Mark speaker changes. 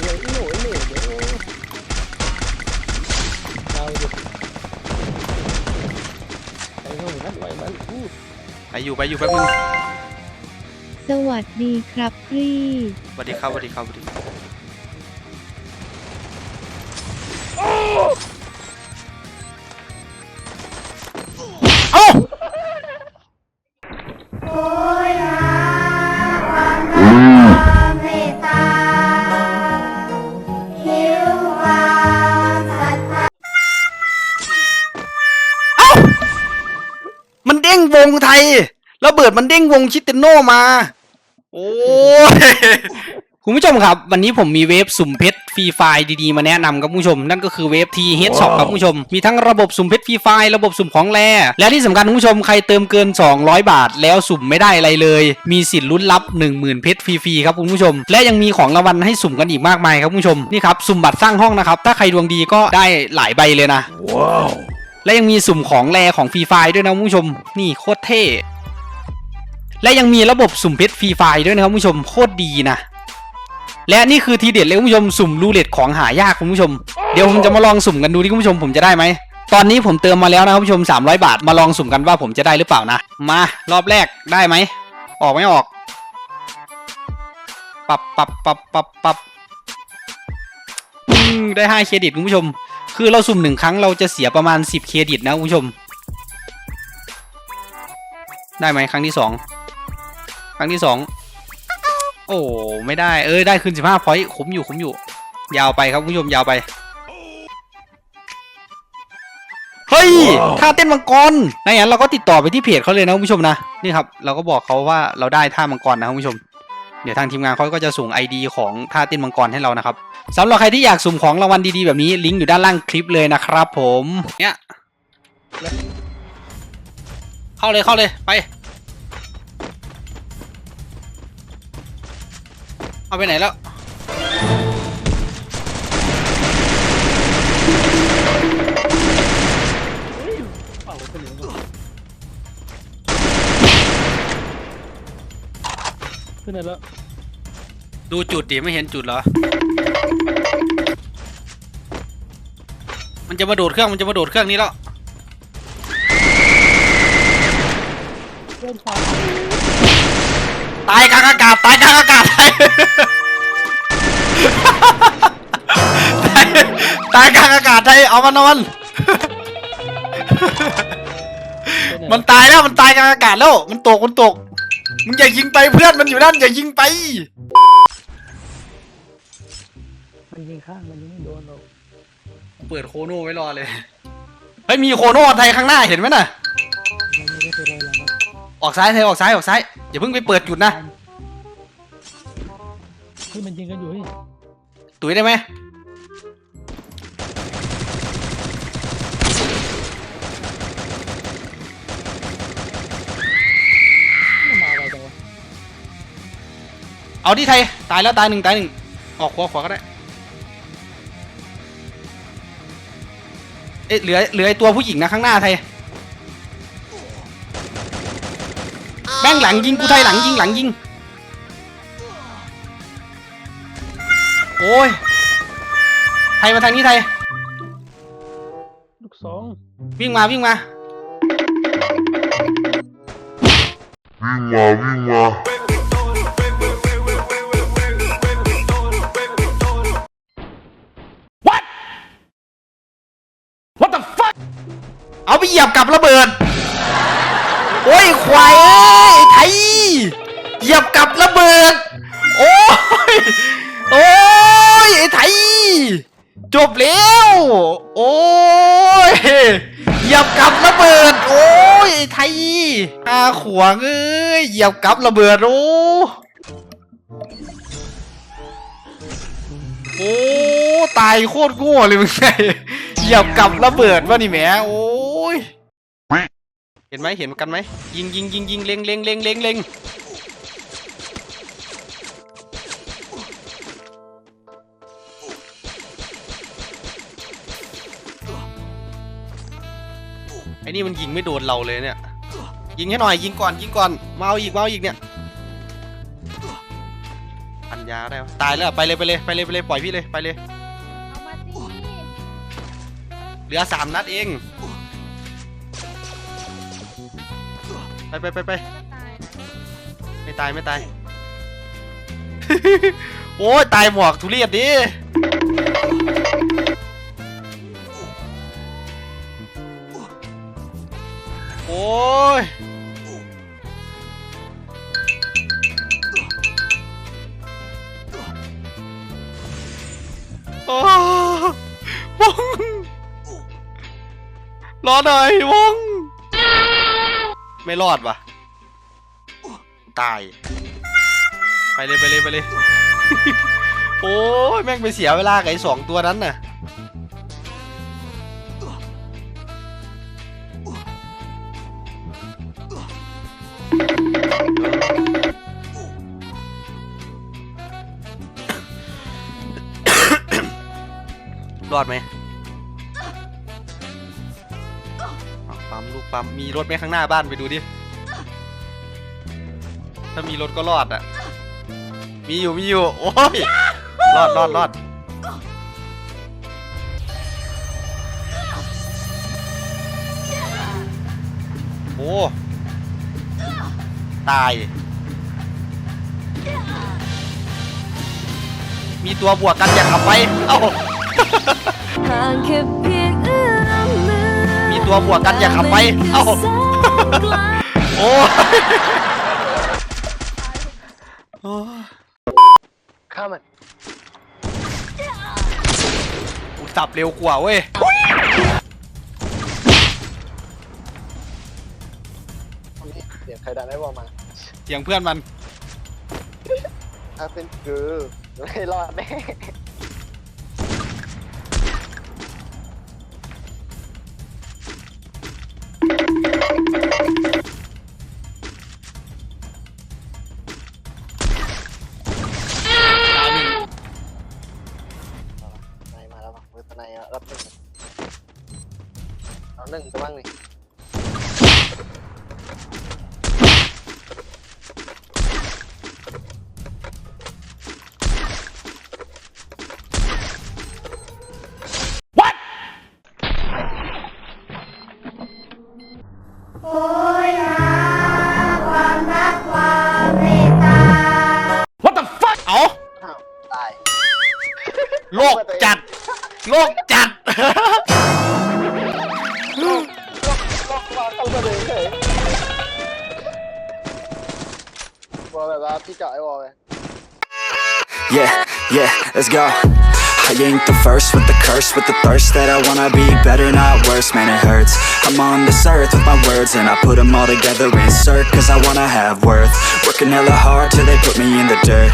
Speaker 1: เร็วอีโหน่อยเหน่เดี๋ยวเอาดิไอ้โหน่มันไหวมันอู้
Speaker 2: ไปอยู่ไปอยู่แป๊บนึง
Speaker 3: สวัสดีครับพี่
Speaker 2: สวัสดีครับสวัสดีครับสวัสดีครับ
Speaker 4: ระ
Speaker 2: เบิดมันเด้งวงชิเตโนมา โอ้ยคุณผู้ชมครับ วันนี้ผมมีเวฟสุ่มเพชรฟรีไฟล์ดีๆ มาแนะนำครับคุณผู้ชม นั่นก็คือเวฟทีเฮดช็อปครับคุณผู้ชม มีทั้งระบบสุ่มเพชรฟรีไฟล์ระบบสุ่มของแร่และที่สำคัญคุณผู้ชมใครเติมเกิน 200 บาท แล้วสุ่มไม่ได้อะไรเลย มีสิทธิ์ลุ้นรับ 10,000 เพชรฟรีๆครับคุณผู้ชม และยังมีของรางวัลให้สุ่มกันอีกมากมายครับคุณผู้ชมนี่ครับสุ่มบัตรสร้างห้องนะครับถ้าใครดวงดีก็ได้หลายใบเลยนะและยังมีสุ่มของแรของฟรีไฟด้วยนะคุณผู้ชม นี่โคตรเท่ และยังมีระบบสุ่มเพชรฟรีไฟด้วยนะครับคุณผู้ชมโคตรดีนะ และนี่คือทีเด็ดเลยคุณผู้ชมสุ่มรูเล็ตของหายากคุณผู้ชม เดี๋ยวผมจะมาลองสุ่มกันดูที่คุณผู้ชมผมจะได้ไหมตอนนี้ผมเติมมาแล้วนะครับคุณผู้ชม 300 บาทมาลองสุ่มกันว่าผมจะได้หรือเปล่านะ มารอบแรกได้ไหม ออกไม่ออกปรับปรับปรับปรับปรับได้5เครดิตคุณผู้ชม คือเราสุ่มหนึ่งครั้งเราจะเสียประมาณ 10 เครดิตนะคุณผู้ชม ได้ไหมครั้งที่สอง ครั้งที่สองโอ้ไม่ได้เออได้คืน15พอยต์คุ้มอยู่คุ้มอยู่ ยาวไปครับคุณผู้ชมยาวไปเฮ้ยท่าเต้นมังกรในงั้นเราก็ติดต่อไปที่เพจเขาเลยนะคุณผู้ชมนะนี่ครับเราก็บอกเขาว่าเราได้ท่ามังกรนะคุณผู้ชม เดี๋ยวทางทีมงานเขาก็จะส่ง ID ของท่าเต้นมังกรให้เรานะครับสำหรับใครที่อยากสุ่มของรางวัลดีๆแบบนี้ลิงก์อยู่ด้านล่างคลิปเลยนะครับ ผมเนี่ยเข้าเลยเข้าเลยไป เอาไปไหนแล้ว
Speaker 1: เป่าไปเหลืองขึ้นไหนแล้ว
Speaker 2: ดูจุดดิไม่เห็นจุดเหรอ มันจะมาโดดเครื่องมันจะมาโดดเครื่องนี้แล้ว
Speaker 1: เริ่มช้า
Speaker 2: ตายกลางอากาศตายกลางอากาศตายตายกลางอากาศไทยเอามันเอามัน มันตายแล้วมันตายกลางอากาศแล้ว มันตกมันตกมึงอย่ายิงไปเพื่อนมันอยู่นั่นอย่ายิงไป
Speaker 1: มันยิงข้างมันยิงไม่โดนเรา
Speaker 2: เปิดโคโน่ไว้รอเลย เฮ้ยมีโคโน่ไทยข้างหน้าเห็นไหมน่ะ
Speaker 1: เราไม่ได้ไปเลยแล้วนะ
Speaker 2: ออกซ้ายไทยออกซ้ายออกซ้าย อย่าเพิ่งไปเปิดจุดนะ
Speaker 1: เฮ้ยมันยิงกันอยู่เฮ้ย
Speaker 2: ตุ๋ยได้ไหม
Speaker 1: มันมาอะไรจังวะ
Speaker 2: เอาที่ไทย ตายแล้วตายหนึ่งตายหนึ่งออกขวาขวาก็ได้ เอ๊ะเหลือเหลือไอตัวผู้หญิงนะข้างหน้าไทย แม่งหลังยิงกูไทยหลังยิงหลังยิง โอ้ย ไทยมาทางนี้ไทย
Speaker 1: ลูกสอง
Speaker 2: วิ่งมาวิ่งมา
Speaker 5: Vinga, vinga.
Speaker 2: เอาไปเหยียบกับระเบิด โอ้ยควายเอ้ยไทยเหยียบกับระเบิด โอ้ย โอ้ยไอ้ไทย จบแล้ว โอ้ยเหยียบกับระเบิด โอ้ยไอ้ไทยอาขวางเอ้ยเหยียบกับระเบิดโอ้โอ้ ตายโคตรโง่เลยมึงไงเหยียบกับระเบิดวะนี่แหมโอ้ย ห็นไหมเห็นกันไหมยิงยิงยิงยิงเล็งเล็งเล็งเล็งเล็งไอ้นี่มันยิงไม่โดนเราเลยเนี่ยยิงให้หน่อยยิงก่อนยิงก่อนมาเอาอีกมาเอาอีกเนี่ยอันยาได้วะตายแล้วไปเลยไปเลยไปเลยไปเลยปล่อยพี่เลยไปเลย
Speaker 6: เอามาสิ
Speaker 2: เหลือสามนัดเอง ไปไปไปไป
Speaker 6: ไม่ตายนะ
Speaker 2: ไม่ตายไม่ตาย โอ้ยตายหมวกทุเรียนดิโอ้ยโอ้วงรอหน่อยวง ไม่รอดว่ะ ตาย ไปเลยไปเลยไปเลย โอ้ยแม่งไปเสียเวลากับไอ้สองตัวนั้นน่ะ รอดไหม ปั๊มมีรถไหมข้างหน้าบ้านไปดูดิ ถ้ามีรถก็รอดอะ มีอยู่มีอยู่ โอ้ย รอดรอดรอดโอ้ตาย มีตัวบวกกันอย่าขับไป เอ้า
Speaker 7: ห่างแค่
Speaker 2: ตัวบวกกันอย่าขับไป เอ้า โอ้โอ้ย
Speaker 1: ข้ามัน
Speaker 2: กูสับเร็วกว่าเว้ย
Speaker 1: เสียงใครดันได้บอกมา
Speaker 2: เสียงเพื่อนมัน
Speaker 1: ถ้าเป็นกูไม่รอดแน่ ทนาย
Speaker 8: Yeah, yeah, let's go. I ain't the first with the curse, with the thirst that I wanna be better, not worse, man, it hurts. I'm on this earth with my words, and I put them all together, insert, cause I wanna have worth. Working hella hard till they put me in the dirt.